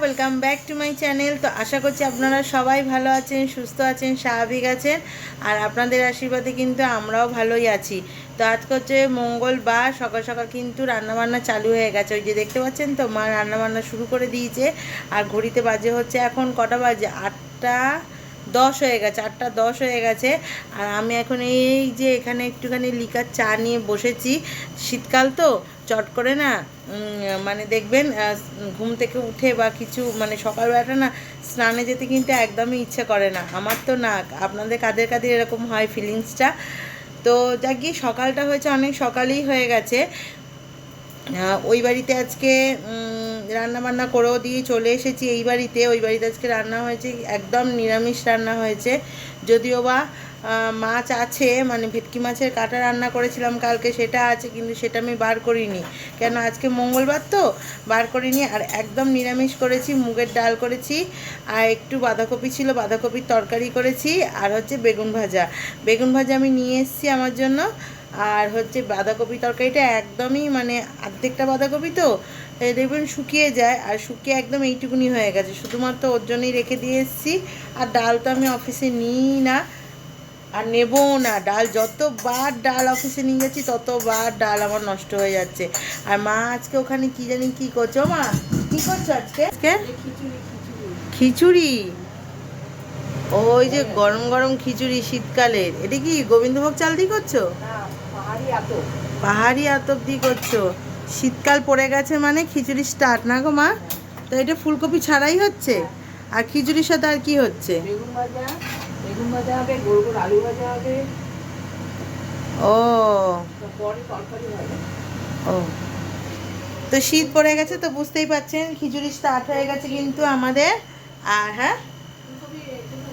Welcome back to my channel তো আশা করছি আপনারা সবাই ভালো আছেন, সুস্থ আছেন, স্বাভাবিক আছেন, আর আপনাদের আশীর্বাদে কিন্তু আমরাও ভালোই আছি। তো আজকে হচ্ছে মঙ্গলবার, সকাল সকাল কিন্তু রান্নাবান্না চালু হয়ে গেছে। ওই যে দেখতে পাচ্ছেন তো, মা রান্নাবান্না শুরু করে দিয়েছে। আর ঘড়িতে বাজে হচ্ছে এখন কটা বাজে? আটটা দশ হয়ে গেছে, আটটা দশ হয়ে গেছে। আর আমি এখন এই যে এখানে একটুখানি লিকার চা নিয়ে বসেছি। শীতকাল তো চট করে না মানে দেখবেন ঘুম থেকে উঠে বা কিছু মানে সকালবেলাটা না, স্নানে যেতে কিন্তু একদমই ইচ্ছে করে না। আমার তো না, আপনাদের কাদের কাদের এরকম হয় ফিলিংসটা? তো যা গিয়ে সকালটা হয়েছে, অনেক সকালেই হয়ে গেছে। ওই বাড়িতে আজকে রান্না বান্না করেও দিয়ে চলে এসেছি এই বাড়িতে। ওই বাড়িতে আজকে রান্না হয়েছে, একদম নিরামিষ রান্না হয়েছে। যদিও বা মাছ আছে মানে ভেটকি মাছের কাটা রান্না করেছিলাম কালকে, সেটা আছে, কিন্তু সেটা আমি বার করিনি। কেন, আজকে মঙ্গলবার তো, বার করিনি, আর একদম নিরামিষ করেছি, মুগের ডাল করেছি, আর একটু বাঁধাকপি ছিল, বাঁধাকপির তরকারি করেছি, আর হচ্ছে বেগুন ভাজা। বেগুন ভাজা আমি নিয়ে এসেছি আমার জন্য, আর হচ্ছে বাঁধাকপি তরকারিটা একদমই মানে অর্ধেকটা বাঁধাকপি তো দেখবেন শুকিয়ে যায় আর শুকিয়ে একদম এইটুকুনি হয়ে গেছে। শুধুমাত্র ওর জন্যই রেখে দিয়ে এসেছি আর ডাল তো আমি অফিসে নিই না আর নেবও না। ডাল যতবার ডাল অফিসে নিয়ে যাচ্ছি ততবার ডাল আমার নষ্ট হয়ে যাচ্ছে। আর মা আজকে ওখানে কি জানি কি করছ? মা কি করছ আজকে? আজকে? খিচুড়ি ওই যে গরম গরম খিচুড়ি শীতকালের এটা কি গোবিন্দভোগ চাল দিয়ে করছ? পাহাড়ি আতপ দিয়ে করছ? শীতকাল পড়ে গেছে মানে খিচুড়ি স্টার্ট না গো মা? তো এটা ফুলকপি ছাড়াই হচ্ছে? আর খিচুড়ির সাথে আর কি হচ্ছে? ও। ও। তো শীত পড়ে গেছে তো বুঝতেই পারছেন খিচুড়ি স্টার্ট হয়ে গেছে কিন্তু আমাদের। আর হ্যাঁ?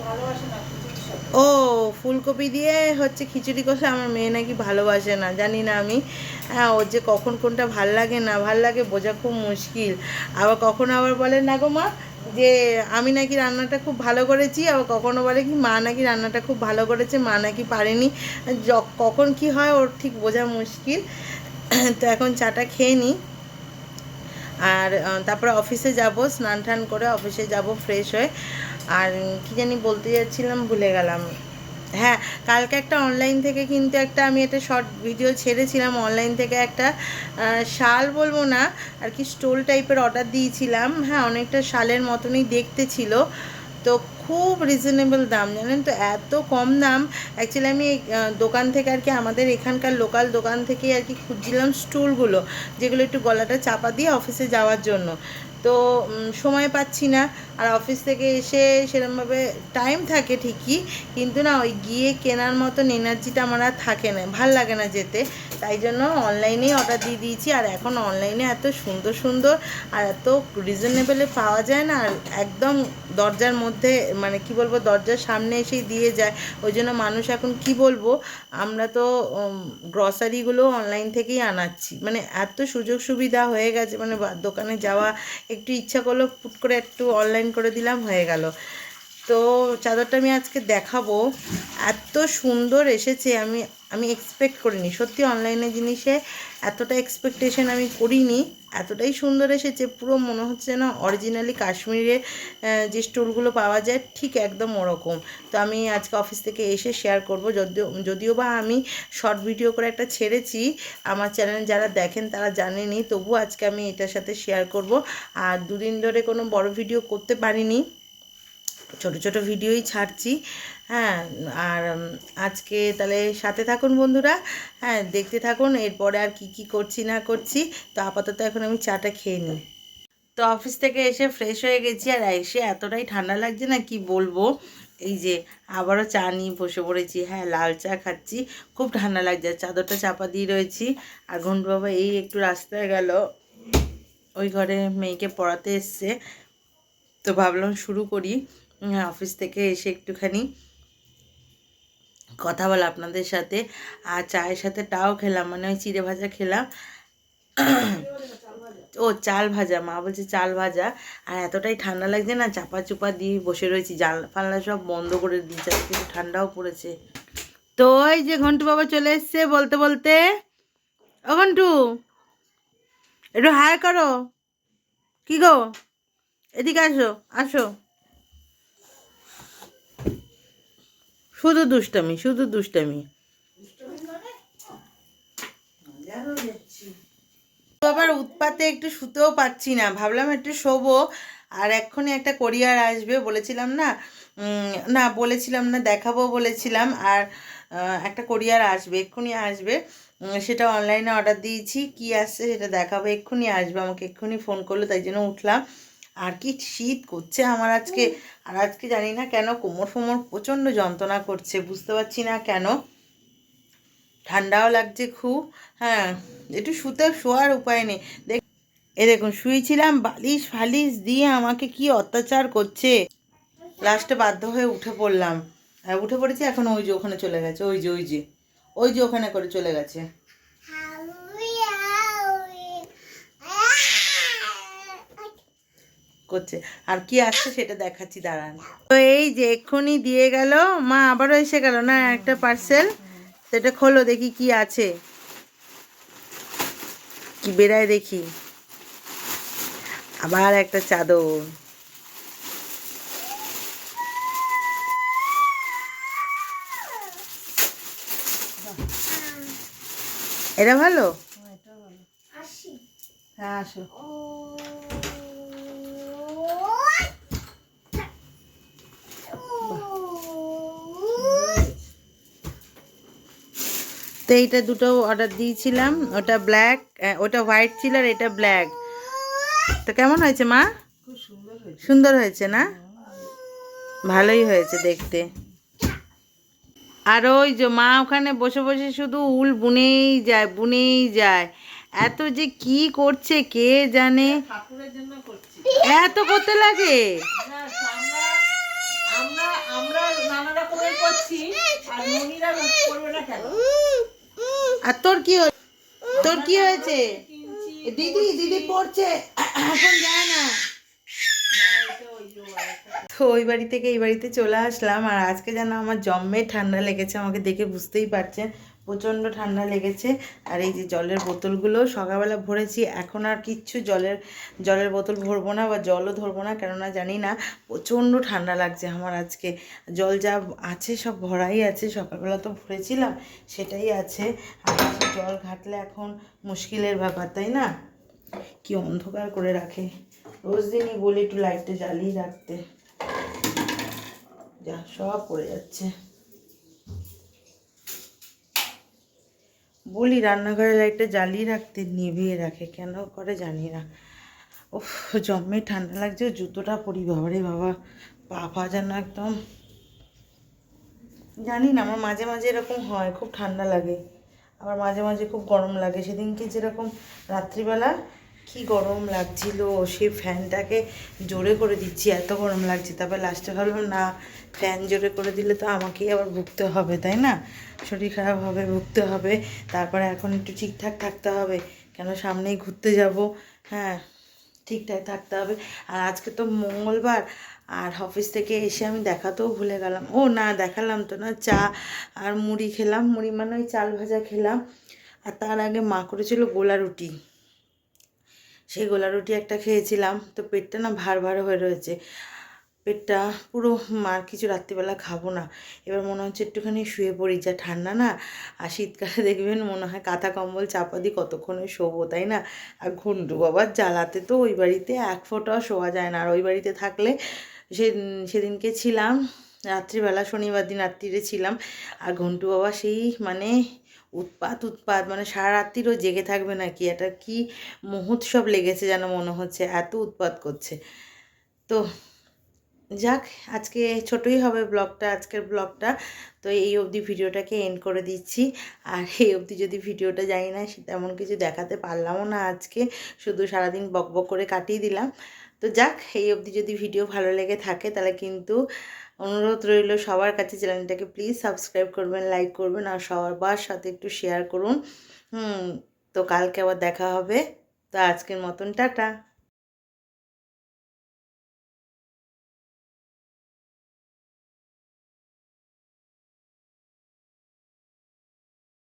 ভালোবাসে না। ও, ফুলকপি দিয়ে হচ্ছে খিচুড়ি কষে আমার মেয়ে নাকি ভালোবাসে না, জানি না আমি। হ্যাঁ ওর যে কখন কোনটা ভালো লাগে না ভালো লাগে বোঝা খুব মুশকিল। আবার কখনো আবার বলে, না গো মা, যে আমি নাকি রান্নাটা খুব ভালো করেছি। আবার কখনো বলে কি, মা নাকি রান্নাটা খুব ভালো করেছে, মা নাকি পারেনি। কখন কি হয় ওর ঠিক বোঝা মুশকিল। তো এখন চাটা খেয়ে নিই আর তারপরে অফিসে যাব স্নান টান করে অফিসে যাব ফ্রেশ হয়ে। আর কি জানি বলতে যাচ্ছিলাম, ভুলে গেলাম। হ্যাঁ কালকে একটা অনলাইন থেকে কিন্তু একটা আমি একটা শর্ট ভিডিও ছেড়েছিলাম। অনলাইন থেকে একটা শাল বলব না, আর কি স্টোল টাইপের অর্ডার দিয়েছিলাম। হ্যাঁ অনেকটা শালের মতনই দেখতে ছিল। তো খুব রিজনেবল দাম, জানেন তো? এত কম দাম। অ্যাকচুয়ালি আমি দোকান থেকে আর কি আমাদের এখানকার লোকাল দোকান থেকে আর কি খুঁজছিলাম স্টুলগুলো যেগুলো একটু গলাটা চাপা দিয়ে অফিসে যাওয়ার জন্য। তো সময় পাচ্ছি না। আর অফিস থেকে এসে সেরকমভাবে টাইম থাকে ঠিকই, কিন্তু না, ওই গিয়ে কেনার মতন এনার্জিটা আমার আর থাকে না, ভালো লাগে না যেতে। তাই জন্য অনলাইনেই অর্ডার দিয়ে দিয়েছি, আর এখন অনলাইনে এত সুন্দর সুন্দর আর এত রিজনেবলে পাওয়া যায় না, আর একদম দরজার মধ্যে মানে কি বলব, দরজার সামনে এসেই দিয়ে যায়। ওই জন্য মানুষ এখন কি বলব, আমরা তো গ্রসারিগুলো অনলাইন থেকেই আনাচ্ছি। মানে এত সুযোগ সুবিধা হয়ে গেছে মানে দোকানে যাওয়া একটু ইচ্ছা করল পুট করে একটু অনলাইন করে দিলাম হয়ে গেল। তো চাদরটা আমি আজকে দেখাবো। এত সুন্দর এসেছে, আমি আমি এক্সপেক্ট করিনি। সত্যি অনলাইনে জিনিসে এতটা এক্সপেকটেশন আমি করিনি, এতটাই সুন্দর এসেছে, পুরো মনে হচ্ছে না অরিজিনালি কাশ্মীরে যে স্টুলগুলো পাওয়া যায়, ঠিক একদম ওরকম। তো আমি আজকে অফিস থেকে এসে শেয়ার করব, যদিও যদিও বা আমি শর্ট ভিডিও করে একটা ছেড়েছি, আমার চ্যানেল যারা দেখেন তারা জানেনি তবু আজকে আমি এটার সাথে শেয়ার করব। আর দুদিন ধরে কোনো বড় ভিডিও করতে পারিনি। ছোট ছোট ভিডিওই ছাড়ছি। হ্যাঁ আর আজকে তাহলে সাথে থাকুন বন্ধুরা। হ্যাঁ দেখতে থাকুন, এরপরে আর কি কি করছি না করছি। তো আপাতত এখন আমি চাটা খেয়ে নিই। তো অফিস থেকে এসে ফ্রেশ হয়ে গেছি, আর এসে এতটাই ঠান্ডা লাগছে না, কি বলব? এই যে, আবারও চা নিয়ে বসে পড়েছি। হ্যাঁ লাল চা খাচ্ছি, খুব ঠান্ডা লাগছে চাদরটা চাপা দিয়ে রয়েছি। আর ঘন্টু বাবা এই একটু রাস্তায় গেল। ওই ঘরে মেয়েকে পড়াতে এসছে। তো ভাবলাম শুরু করি। অফিস থেকে এসে একটুখানি কথা বলা আপনাদের সাথে। আর চায়ের সাথে টাও খেলাম মানে ওই চিড়ে ভাজা খেলাম। ও, চাল ভাজা, মা বলছে চাল ভাজা। আর এতটাই ঠান্ডা লাগছে না চাপা চুপা দিয়ে বসে রয়েছি। জাল ফাল্লা সব বন্ধ করে দিয়েছে একটু ঠান্ডাও পড়েছে। তো ওই যে ঘন্টু বাবা চলে এসছে বলতে বলতে। ও ঘন্টু, একটু হাই করো। কি গো? এদিকে আসো আসো। শুধু দুষ্টামি শুধু দুষ্টামি। আবার উৎপাতে একটু শুতেও পাচ্ছি না, ভাবলাম একটু শোবো। আর এক্ষুনি একটা কোরিয়ার আসবে, বলেছিলাম না না, বলেছিলাম না, দেখাবো বলেছিলাম। আর একটা কোরিয়ার আসবে, এক্ষুনি আসবে। সেটা অনলাইনে অর্ডার দিয়েছি, কি আসছে সেটা দেখাবো, এক্ষুনি আসবে, আমাকে এক্ষুনি ফোন করল, তাই জন্য উঠলাম। আর কি শীত করছে আমার আজকে। আর আজকে জানি না কেন কোমর ফোমর প্রচণ্ড যন্ত্রণা করছে বুঝতে পারছি না কেন। ঠান্ডাও লাগছে খুব হ্যাঁ একটু শুতে শোয়ার উপায় নেই। দেখ এ দেখুন শুয়েছিলাম বালিশ ফালিশ দিয়ে আমাকে কি অত্যাচার করছে। লাস্টে বাধ্য হয়ে উঠে পড়লাম। আর উঠে পড়েছি এখন ওই যে ওখানে চলে গেছে ওই যে ওই যে ওই যে ওখানে করে চলে গেছে। করছে। আর কি আসছে সেটা দেখাচ্ছি দাঁড়ান। তো এই যে এক্ষুনি দিয়ে গেল মা আবারও এসে গেল না একটা পার্সেল সেটা খোলো দেখি কি আছে। কি বেড়ায় দেখি। আবার একটা চাদর। এটা ভালো? হ্যাঁ আসো। তো এইটা দুটো অর্ডার দিয়েছিলাম। ওটা ব্ল্যাক ওটা হোয়াইট ছিল আর এটা ব্ল্যাক তো কেমন হয়েছে মা? সুন্দর হয়েছে না? ভালোই হয়েছে দেখতে। আর ওই যে মা ওখানে বসে বসে শুধু উল বুনেই যায় বুনেই যায়। এত যে কি করছে কে জানে? এত করতে লাগে? আমরা আমরা নানা রকমের করছি, আর মনিরা করবে না কেন? আর তোর কি হয়েছে? তোর কি হয়েছে? দিদি দিদি পড়ছে। এখন যায় না। তো ওই বাড়ি থেকে এই বাড়িতে চলে আসলাম, আর আজকে যেন আমার জম্মে ঠান্ডা লেগেছে, আমাকে দেখে বুঝতেই পারছেন। প্রচণ্ড ঠান্ডা লেগেছে। আর এই যে জলের বোতলগুলো সকালবেলা ভরেছি, এখন আর কিচ্ছু জলের জলের বোতল ভরবো না বা জলও ধরবো না, কেননা জানি না প্রচণ্ড ঠান্ডা লাগছে আমার আজকে। জল যা আছে সব ভরাই আছে, সকালবেলা তো ভরেছিলাম, সেটাই আছে। আর জল ঘাটলে এখন মুশকিলের ব্যাপার, তাই না? কি অন্ধকার করে রাখে। রোজ দিনই বলি একটু লাইটটা জ্বালিয়ে রাখতে। যা সব পড়ে যাচ্ছে। বলি রান্নাঘরে লাইটটা জ্বালিয়ে রাখতে, নিভিয়ে রাখে। কেন করে জানি না। ও জমে ঠান্ডা লাগছে, জুতোটা পরি বাবা রে বাবা। পা পা যেন একদম জানি না, আমার মাঝে মাঝে এরকম হয়, খুব ঠান্ডা লাগে। আবার মাঝে মাঝে খুব গরম লাগে। সেদিনকে যেরকম রাত্রিবেলা কি গরম লাগছিল, সে ফ্যানটাকে জোরে করে দিচ্ছি, এত গরম লাগছে। তারপর লাস্টে ভাবলাম, না, ফ্যান জোরে করে দিলে তো আমাকেই আবার ভুগতে হবে, তাই না? শরীর খারাপ হবে, ভুগতে হবে। তারপরে এখন একটু ঠিকঠাক থাকতে হবে, কেন সামনেই ঘুরতে যাব? হ্যাঁ ঠিকঠাক থাকতে হবে। আর আজকে তো মঙ্গলবার, আর অফিস থেকে এসে আমি দেখাতেও ভুলে গেলাম। ও না, দেখালাম তো না, চা আর মুড়ি খেলাম। মুড়ি মানে ওই চাল ভাজা খেলাম। আর তার আগে মা করেছিল গোলা রুটি। সেই গোলা রুটি একটা খেয়েছিলাম, তো পেটটা না ভার ভার হয়ে রয়েছে। পেটটা পুরো মার কিছু রাত্রিবেলা খাব না। এবার মনে হচ্ছে একটুখানি শুয়ে পড়ি, যা ঠান্ডা না, আর শীতকালে দেখবেন মনে হয় কাঁথা কম্বল চাপা দিয়ে কতক্ষণে শোবো, তাই না? আর ঘুন্টু বাবার জ্বালাতে তো ওই বাড়িতে এক ফোঁটাও শোয়া যায় না। আর ওই বাড়িতে থাকলে সে, সেদিনকে ছিলাম, রাত্রিবেলা শনিবার দিন রাত্রিরে ছিলাম, আর ঘন্টু বাবা সেই মানে উৎপাত উৎপাত মানে সারা রাত্রিরও জেগে থাকবে নাকি? এটা কি মহোৎসব লেগেছে যেন মনে হচ্ছে, এত উৎপাত করছে? তো যাক, আজকে ছোটই হবে ব্লগটা, আজকের ব্লগটা। তো এই অবধি ভিডিওটাকে এন্ড করে দিচ্ছি। আর এই অবধি যদি ভিডিওটা জানি না তেমন কিছু দেখাতে পারলামও না আজকে। শুধু সারাদিন বক বক করে কাটিয়ে দিলাম। তো যাক, এই অবধি যদি ভিডিও ভালো লেগে থাকে, তাহলে কিন্তু অনুরোধ রইল সবার কাছে চ্যানেলটাকে প্লিজ সাবস্ক্রাইব করবেন লাইক করবেন আর সবার সাথে একটু শেয়ার করুন। হুম, তো কালকে আবার দেখা হবে। তো আজকের মতন টাটা।